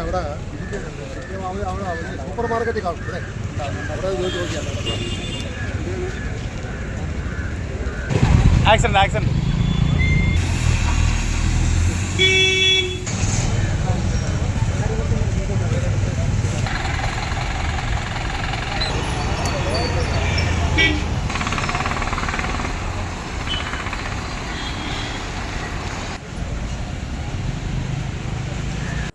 അവിടെ അവിടെ. സൂപ്പർ മാർക്കറ്റിൽ കാണും ഇവിടെ അവിടെ ചോദിച്ച് നോക്കിയാൽ ആക്സിഡന്റ്.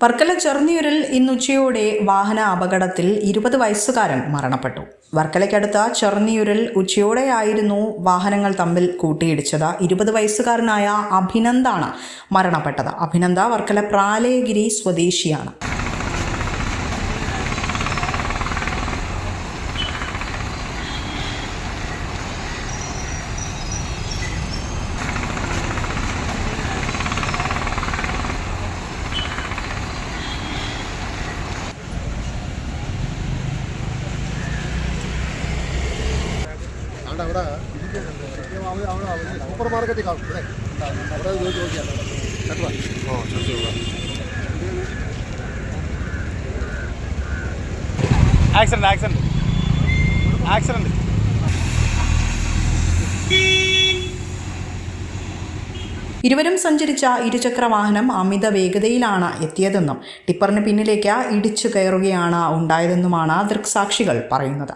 വർക്കല ചെറുന്നിയൂരിൽ ഇന്നുച്ചയോടെ വാഹന അപകടത്തിൽ ഇരുപത് വയസ്സുകാരൻ മരണപ്പെട്ടു. വർക്കലയ്ക്കടുത്ത ചെറുനീരിൽ ഉച്ചയോടെയായിരുന്നു വാഹനങ്ങൾ തമ്മിൽ കൂട്ടിയിടിച്ചത്. ഇരുപത് വയസ്സുകാരനായ അഭിനന്ദാണ് മരണപ്പെട്ടത്. അഭിനന്ദ വർക്കല പ്രാലയഗിരി സ്വദേശിയാണ്. അവിടെ അവിടെ സൂപ്പർ മാർക്കറ്റിൽ കാണും ഇവിടെ അവിടെ ചോദിച്ച് നോക്കിയാൽ കേട്ടോ? ആക്സിഡന്റ് ആക്സിഡന്റ് ആക്സിഡന്റ് ഇരുവരും സഞ്ചരിച്ച ഇരുചക്ര വാഹനം അമിത വേഗതയിലാണ് എത്തിയതെന്നും ടിപ്പറിന് പിന്നിലേക്ക് ഇടിച്ചു കയറുകയാണ് ഉണ്ടായതെന്നുമാണ് ദൃക്സാക്ഷികൾ പറയുന്നത്.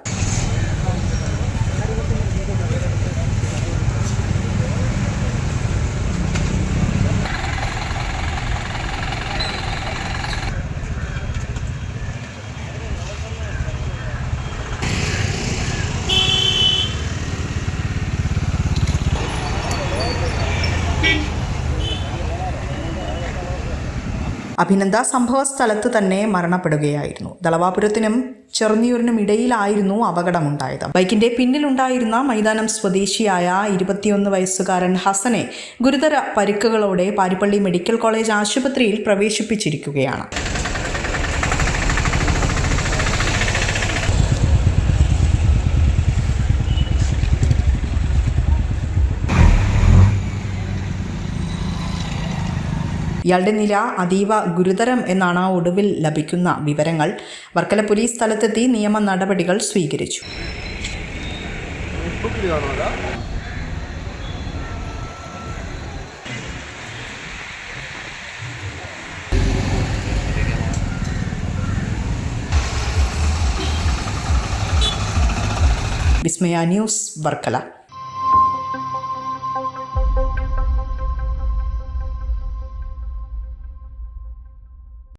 അഭിനന്ദ സംഭവ സ്ഥലത്ത് തന്നെ മരണപ്പെടുകയായിരുന്നു. ദളവാപുരത്തിനും ചെറുന്നിയൂരിനും ഇടയിലായിരുന്നു അപകടമുണ്ടായത്. ബൈക്കിന്റെ പിന്നിലുണ്ടായിരുന്ന മൈതാനം സ്വദേശിയായ ഇരുപത്തിയൊന്ന് വയസ്സുകാരൻ ഹസനെ ഗുരുതര പരിക്കുകളോടെ പാരിപ്പള്ളി മെഡിക്കൽ കോളേജ് ആശുപത്രിയിൽ പ്രവേശിപ്പിച്ചിരിക്കുകയാണ്. ഇയാളുടെ നില അതീവ ഗുരുതരം എന്നാണ് ഒടുവിൽ ലഭിക്കുന്ന വിവരങ്ങൾ. വർക്കല പോലീസ് സ്ഥലത്തെത്തി നിയമ നടപടികൾ സ്വീകരിച്ചു. വിസ്മയ ന്യൂസ് വർക്കല.